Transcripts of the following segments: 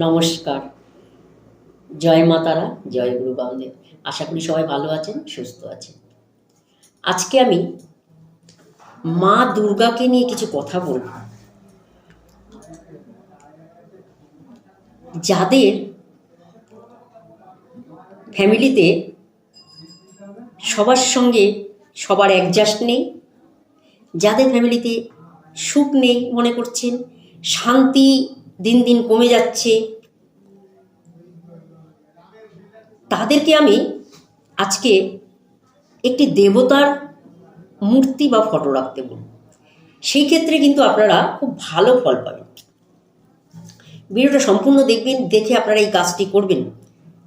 নমস্কার। জয় মা তারা, জয় গুরু বামদেব। আশা করি সবাই ভালো আছেন, সুস্থ আছেন। আজকে আমি মা দুর্গাকে নিয়ে কিছু কথা বলব। যাদের ফ্যামিলিতে সবার সঙ্গে সবার অ্যাডজাস্ট নেই, যাদের ফ্যামিলিতে সুখ নেই মনে করছেন, শান্তি দিন দিন কমে যাচ্ছে। তাদেরকে আমি আজকে একটি দেবতার মূর্তি বা ফটো রাখতে বলব। সেই ক্ষেত্রে কিন্তু আপনারা খুব ভালো ফল পাবেন। ভিডিওটা সম্পূর্ণ দেখবেন, দেখে আপনারা এই কাজটি করবেন।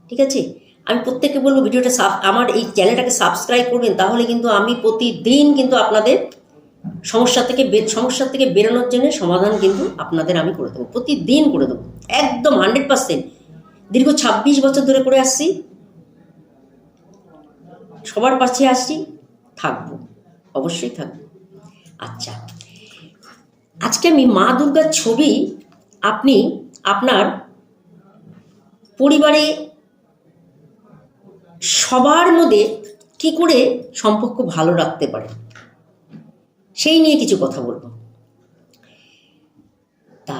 ঠিক আছে? আমি প্রত্যেককে বলব, ভিডিওটা আমার এই চ্যানেলটাকে সাবস্ক্রাইব করবেন, তাহলে কিন্তু আমি প্রতিদিন কিন্তু আপনাদের সমস্যা থেকে সমস্যা থেকে বেরোনোর জন্য সমাধান কিন্তু আপনাদের আমি করে দেবো। প্রতিদিন করে দেবো। একদম হান্ড্রেড পার্সেন্ট দীর্ঘ ছাব্বিশ বছর ধরে করে আসছি। সবার পাশে আসছি। থাকব। অবশ্যই থাকব। আচ্ছা। আজকে আমি মা দুর্গার ছবি আপনি আপনার পরিবারে সবার মধ্যে কি করে সম্পর্ক ভালো রাখতে পারে সেই নিয়ে কিছু কথা বলব। তা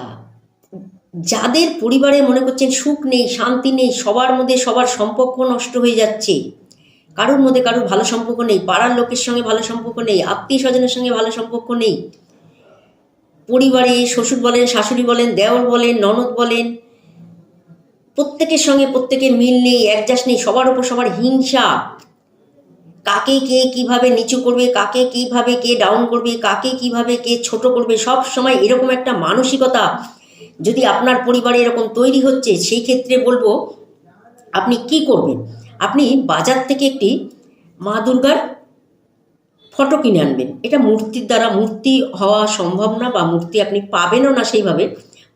যাদের পরিবারে মনে করছেন সুখ নেই, শান্তি নেই, সবার মধ্যে সবার সম্পর্ক নষ্ট হয়ে যাচ্ছে, কারোর মধ্যে কারোর ভালো সম্পর্ক নেই, পাড়ার লোকের সঙ্গে ভালো সম্পর্ক নেই, আত্মীয় স্বজনের সঙ্গে ভালো সম্পর্ক নেই, পরিবারে শ্বশুর বলেন, শাশুড়ি বলেন, দেওর বলেন, ননদ বলেন, প্রত্যেকের সঙ্গে প্রত্যেকের মিল নেই অ্যাডজাস্ট নেই, সবার উপর সবার হিংসা কাকে কে কীভাবে নিচু করবে, কাকে কীভাবে কে ডাউন করবে, কাকে কীভাবে কে ছোট করবে, সব সময় এরকম একটা মানসিকতা যদি আপনার পরিবারে এরকম তৈরি হচ্ছে, সেই ক্ষেত্রে বলব আপনি কি করবেন? আপনি বাজার থেকে একটি মা দুর্গার ফটো কিনে আনবেন। এটা মূর্তির দ্বারা মূর্তি হওয়া সম্ভব না বা মূর্তি আপনি পাবেনও না সেইভাবে।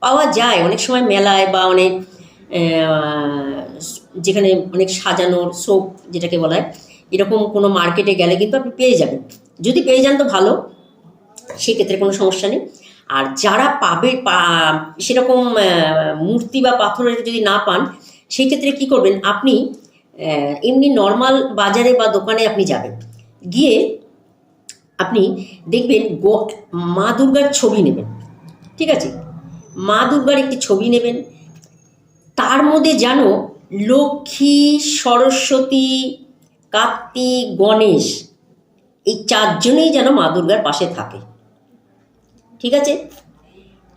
পাওয়া যায়, অনেক সময় মেলায় বা অনেক যেখানে অনেক সাজানোর শোক যেটাকে বলা হয় এরকম কোনো মার্কেটে গেলে কিন্তু আপনি পেয়ে যাবেন। যদি পেয়ে যান তো ভালো, সেক্ষেত্রে কোনো সমস্যা নেই। আর যারা পাবে সেরকম মূর্তি বা পাথরের যদি না পান সেই ক্ষেত্রে কি করবেন, আপনি এমনি নর্মাল বাজারে বা দোকানে আপনি যাবেন। গিয়ে আপনি দেখবেন মা দুর্গার ছবি নেবেন। ঠিক আছে? মা দুর্গার একটি ছবি নেবেন। তার মধ্যে যেন লক্ষ্মী, সরস্বতী কার্তিক গণেশ, এই চারজনেই যেন মা দুর্গার পাশে থাকে। ঠিক আছে?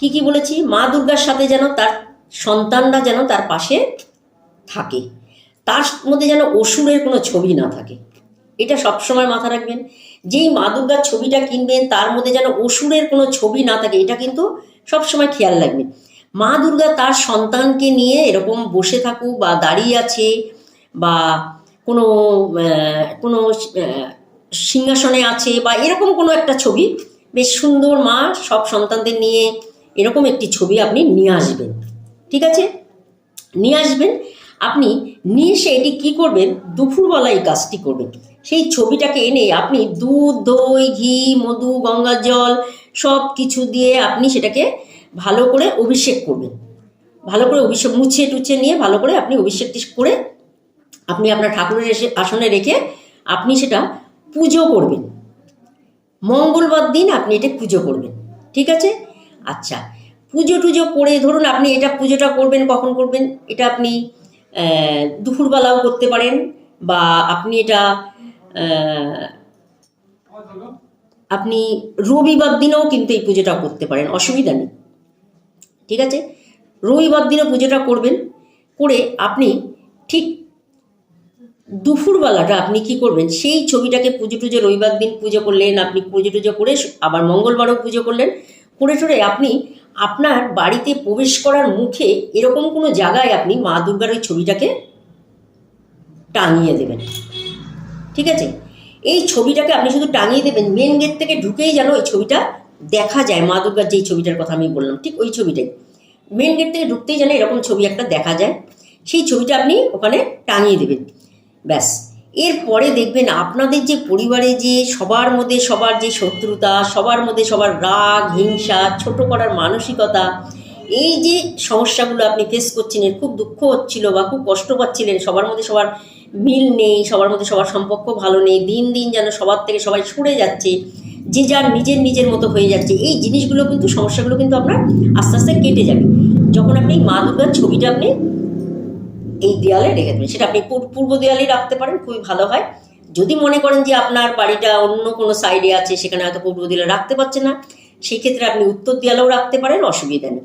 কি কি বলেছি? মা দুর্গার সাথে যেন তার সন্তানরা যেন তার পাশে থাকে। তার মধ্যে যেন অসুরের কোনো ছবি না থাকে। এটা সবসময় মাথা রাখবেন। যেই মা দুর্গার ছবিটা কিনবেন, তার মধ্যে যেন অসুরের কোনো ছবি না থাকে, এটা কিন্তু সবসময় খেয়াল রাখবেন। মা দুর্গা তার সন্তানকে নিয়ে এরকম বসে থাকুক বা দাঁড়িয়ে আছে বা কোনো কোনো সিংহাসনে আছে বা এরকম কোনো একটা ছবি, বেশ সুন্দর মা, সব সন্তানদের নিয়ে এরকম একটি ছবি আপনি নিয়ে আসবেন। ঠিক আছে? নিয়ে আসবেন। আপনি নিয়ে এসে এটি কী করবেন? দুপুরবেলা এই কাজটি করবেন। সেই ছবিটাকে এনে আপনি দুধ, দই, ঘি, মধু, গঙ্গার জল সব কিছু দিয়ে আপনি সেটাকে ভালো করে অভিষেক করবেন। ভালো করে অভিষেক মুছে টুছে নিয়ে ভালো করে আপনি অভিষেকটি করে আপনি আপনার ঠাকুরের এসে আসনে রেখে আপনি সেটা পুজো করবেন। মঙ্গলবার দিন আপনি এটা পুজো করবেন, ঠিক আছে? আচ্ছা পুজো টুজো করে ধরুন আপনি এটা পুজোটা করবেন, কখন করবেন? এটা আপনি দুপুরবেলাও করতে পারেন বা আপনি এটা আপনি রবিবার দিনেও কিন্তু এই পুজোটা করতে পারেন, অসুবিধা নেই, ঠিক আছে? রবিবার দিনে পুজোটা করবেন, করে আপনি ঠিক দুপুরবেলাটা আপনি কি করবেন? সেই ছবিটাকে পুজো টুজো রবিবার দিন পুজো করলেন, আপনি পুজো টুজো করে আবার মঙ্গলবারও পুজো করলেন। করে টরে আপনি আপনার বাড়িতে প্রবেশ করার মুখে এরকম কোনো জায়গায় আপনি মা দুর্গার ওই ছবিটাকে টাঙিয়ে দেবেন। ঠিক আছে? এই ছবিটাকে আপনি শুধু টাঙিয়ে দেবেন মেন গেট থেকে ঢুকেই যেন ওই ছবিটা দেখা যায়, মা দুর্গার যেই ছবিটার কথা আমি বললাম, ঠিক ওই ছবিটাই। মেন গেট থেকে ঢুকতেই যেন এরকম ছবি একটা দেখা যায়। সেই ছবিটা আপনি ওখানে টাঙিয়ে দেবেন। ব্যাস। এরপরে দেখবেন আপনাদের যে পরিবারে যে সবার মধ্যে সবার যে শত্রুতা, সবার মধ্যে সবার রাগ, হিংসা, ছোট করার মানসিকতা, এই যে সমস্যাগুলো আপনি ফেস করছেন এর খুব দুঃখ হচ্ছিল বা খুব কষ্ট পাচ্ছিলেন, সবার মধ্যে সবার মিল নেই, সবার মধ্যে সবার সম্পর্ক ভালো নেই, দিন দিন যেন সবার থেকে সবাই সরে যাচ্ছে, যে যার নিজের নিজের মতো হয়ে যাচ্ছে, এই জিনিসগুলো কিন্তু, সমস্যাগুলো কিন্তু আপনার আস্তে আস্তে কেটে যাবে। যখন আপনি মা দুর্গার ছবিটা আপনি এই দেয়ালে রেখে দেবেন। সেটা আপনি পূর- পূর্ব দেয়ালে রাখতে পারেন, খুবই ভালো হয়। যদি মনে করেন যে আপনার বাড়িটা অন্য কোনো সাইডে আছে, সেখানে হয়তো পূর্ব দেয়ালে রাখতে পারছেন না সেই ক্ষেত্রে আপনি উত্তর দেয়ালেও রাখতে পারেন, অসুবিধা নেই।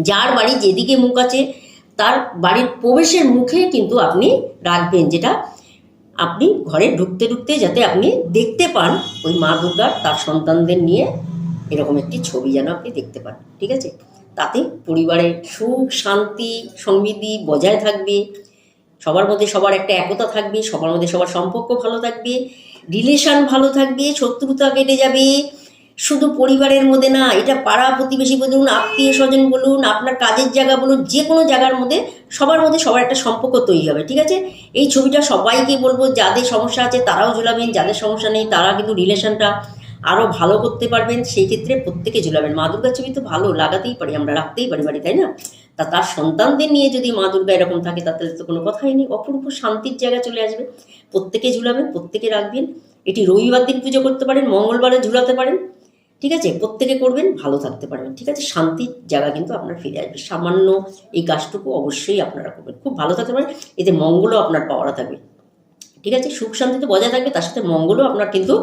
যার বাড়ি যেদিকে মুখ আছে, তার বাড়ির প্রবেশের মুখে কিন্তু আপনি রাখবেন, যেটা আপনি ঘরে ঢুকতে ঢুকতে যাতে আপনি দেখতে পান ওই মা দুর্গার, তার সন্তানদের নিয়ে এরকম একটি ছবি যেন আপনি দেখতে পান। ঠিক আছে? তাতে পরিবারের সুখ, শান্তি, সমৃদ্ধি বজায় থাকবে। সবার মধ্যে সবার একটা একতা থাকবে, সবার মধ্যে সবার সম্পর্ক ভালো থাকবে রিলেশন ভালো থাকবে, শত্রুতা কেটে যাবে। শুধু পরিবারের মধ্যে না, এটা পাড়া প্রতিবেশী বলুন, আত্মীয় স্বজন বলুন, আপনার কাজের জায়গা বলুন যে কোনো জায়গার মধ্যে সবার মধ্যে সবার একটা সম্পর্ক তৈরি হবে, ঠিক আছে? এই ছবিটা সবাইকে বলব, যাদের সমস্যা আছে তারাও ঝুলাবেন, যাদের সমস্যা নেই তারা কিন্তু রিলেশনটা আরও ভালো করতে পারবেন, সেই ক্ষেত্রে প্রত্যেকে ঝুলাবেন মা দুর্গার ছবি তো ভালো, লাগাতেই পারি, আমরা রাখতেই পারি বাড়ি, তাই না? তা তার সন্তানদের নিয়ে যদি মা দুর্গা এরকম থাকে, তাতে তো কোনো কথাই নেই অপূর্ব শান্তির জায়গা চলে আসবে। প্রত্যেকে ঝুলাবেন, প্রত্যেকে রাখবেন। এটি রবিবার দিন পুজো করতে পারেন, মঙ্গলবারে ঝুলাতে পারেন, ঠিক আছে? প্রত্যেকে করবেন, ভালো থাকতে পারবেন, ঠিক আছে? শান্তির জায়গা কিন্তু আপনার ফিরে আসবে। সামান্য এই কাজটুকু অবশ্যই আপনারা করবেন। খুব ভালো থাকতে পারেন, এতে মঙ্গলও আপনার পাওয়ারে থাকবে। ঠিক আছে? সুখ শান্তিতে বজায় থাকবে, তার সাথে মঙ্গলও আপনার কিন্তু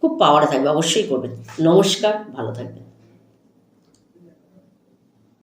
খুব পাওয়ার থাকবে, অবশ্যই করবেন। নমস্কার, ভালো থাকবেন।